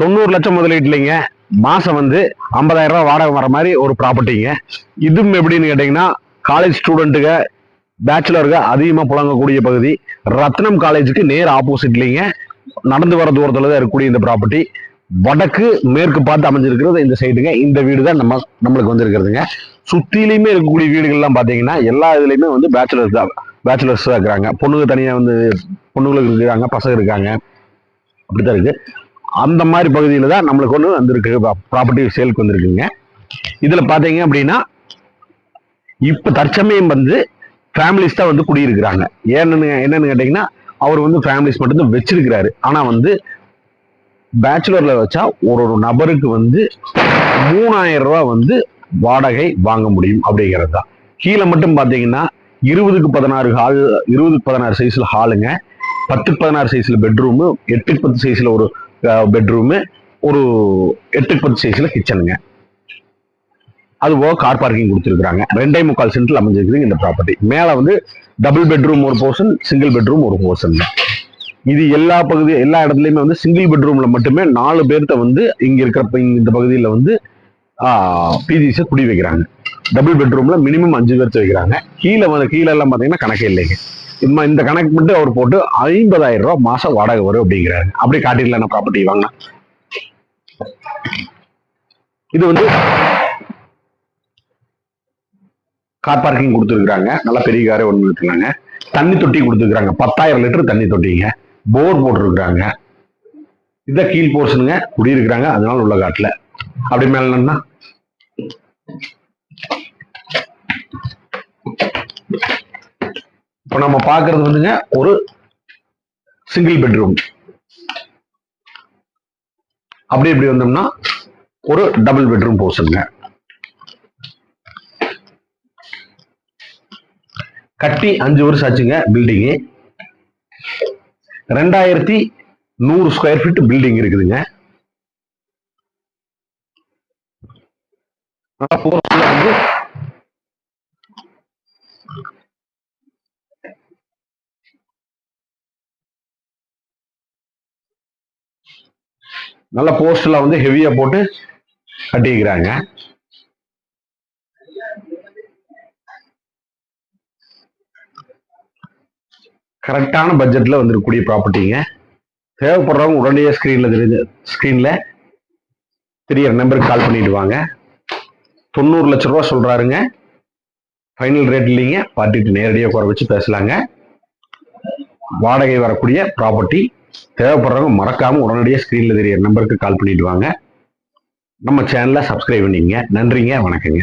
தொண்ணூறு லட்சம் முதலீட்டுலைங்க. மாசம் வந்து ஐம்பதாயிரம் ரூபாய் வாடகை வர மாதிரி ஒரு ப்ராப்பர்ட்டிங்க இதுவும் எப்படின்னு கேட்டிங்கன்னா காலேஜ் ஸ்டூடெண்ட்டுங்க பேச்சுலருக்கு அதிகமாக புழங்கக்கூடிய பகுதி ரத்னம் காலேஜுக்கு நேர் ஆப்போசிட்லிங்க நடந்து வர தூரத்தில் தான் இருக்கக்கூடிய இந்த ப்ராப்பர்ட்டி வடக்கு மேற்கு பார்த்து அமைஞ்சிருக்கிறது இந்த சைடுங்க இந்த வீடு தான் நம்ம நம்மளுக்கு வந்திருக்கிறதுங்க. சுற்றிலையுமே இருக்கக்கூடிய வீடுகள்லாம் பார்த்தீங்கன்னா எல்லா இதுலேயுமே வந்து பேச்சுலர்ஸ் தான் பேச்சுலர்ஸ் தான் இருக்கிறாங்க. பொண்ணுங்க தனியாக வந்து பொண்ணுங்களுக்கு இருக்கிறாங்க பசங்க இருக்காங்க. அப்படி தான் இருக்குது அந்த மாதிரி பகுதியில் தான் நம்மளுக்கு ஒன்று வந்திருக்கு ப்ராப்பர்ட்டி சேலுக்கு வந்திருக்குங்க. இதில் பார்த்தீங்க அப்படின்னா இப்போ தற்சமயம் வந்து ஃபேமிலிஸ் தான் வந்து குடியிருக்கிறாங்க. ஏன்னு என்னன்னு கேட்டிங்கன்னா அவர் வந்து ஃபேமிலிஸ் மட்டும்தான் வச்சிருக்கிறாரு. ஆனால் வந்து பேச்சுலரில் வச்சா ஒரு ஒரு நபருக்கு வந்து மூணாயிரம் ரூபா வந்து வாடகை வாங்க முடியும் அப்படிங்கிறது தான். கீழே மட்டும் பார்த்தீங்கன்னா இருபதுக்கு பதினாறு ஹால் இருபதுக்கு பதினாறு சைஸில் ஹாலுங்க பத்துக்கு பதினாறு சைஸில் பெட்ரூமு எட்டுக்கு பத்து சைஸில் ஒரு பெட்ரூமு ஒரு எட்டுக்கு பத்து சைஸில் கிச்சனுங்க அது போக கார் பார்க்கிங் கொடுத்துருக்குறாங்க. ரெண்டே முக்கால் சென்டில் அமைஞ்சிருக்குது இந்த ப்ராப்பர்ட்டி மேலே வந்து டபுள் பெட்ரூம் ஒரு போர்ஷன் சிங்கிள் பெட்ரூம் ஒரு போர்ஷன் இது எல்லா பகுதி எல்லா இடத்துலையுமே வந்து சிங்கிள் பெட்ரூம்ல மட்டுமே நாலு பேர்த்த வந்து இங்க இருக்கிற இந்த பகுதியில் வந்து பிஜிஸை குடி வைக்கிறாங்க. டபுள் பெட்ரூம்ல மினிமம் அஞ்சு பேர்த்து வைக்கிறாங்க. கீழே வந்து கீழே எல்லாம் பார்த்தீங்கன்னா கணக்கே இல்லைங்க. இந்த கணக்கு மட்டும் அவர் போட்டு ஐம்பதாயிரம் ரூபாய் மாசம் வாடகை வரும் அப்படிங்கிறாரு. அப்படி காட்டிடல நான் ப்ராப்பர்ட்டி வாங்க? இது வந்து கார் பார்க்கிங் கொடுத்துருக்குறாங்க. நல்லா பெரிய காரே ஒன்று இருக்கிறாங்க தண்ணி தொட்டி கொடுத்துருக்குறாங்க. பத்தாயிரம் லிட்டர் தண்ணி தொட்டிங்க. போர் போட்டிருக்கிறாங்க. இதை கீழ் போர்ஷனுங்க குடியிருக்கிறாங்க. அதனால உள்ள காட்டுல. அப்படி மேல என்னன்னா இப்போ நம்ம பார்க்கறது வந்துங்க ஒரு சிங்கிள் பெட்ரூம் அப்படி இப்படி வந்தோம்னா ஒரு டபுள் பெட்ரூம் போர்ஷனுங்க கட்டி அஞ்சு வருஷம் ஆச்சுங்க பில்டிங்கு ரெண்டாயிரத்தி நூறு ஸ்கொயர் ஃபீட் பில்டிங் இருக்குதுங்க. வந்து நல்ல போஸ்ட்ல வந்து ஹெவியா போட்டு கட்டிக்கிறாங்க. கரெக்டான பட்ஜெட்ல வந்துருக்கக்கூடிய ப்ராப்பர்ட்டிங்க தேவைப்படுறவங்க உடனடியாக ஸ்க்ரீனில் தெரிஞ்ச ஸ்க்ரீனில் தெரியற நம்பருக்கு கால் பண்ணிட்டு வாங்க. தொண்ணூறு லட்ச ரூபா சொல்றாருங்க. ஃபைனல் ரேட் இல்லைங்க. பார்ட்டிட்டு நேரடியாக குறை வச்சு பேசலாங்க. வாடகை வரக்கூடிய ப்ராப்பர்ட்டி தேவைப்படுறவங்க மறக்காம உடனடியாக ஸ்க்ரீன்ல தெரியிற நம்பருக்கு கால் பண்ணிட்டு வாங்க. நம்ம சேனலை சப்ஸ்கிரைப் பண்ணிக்கங்க. நன்றிங்க வணக்கங்க.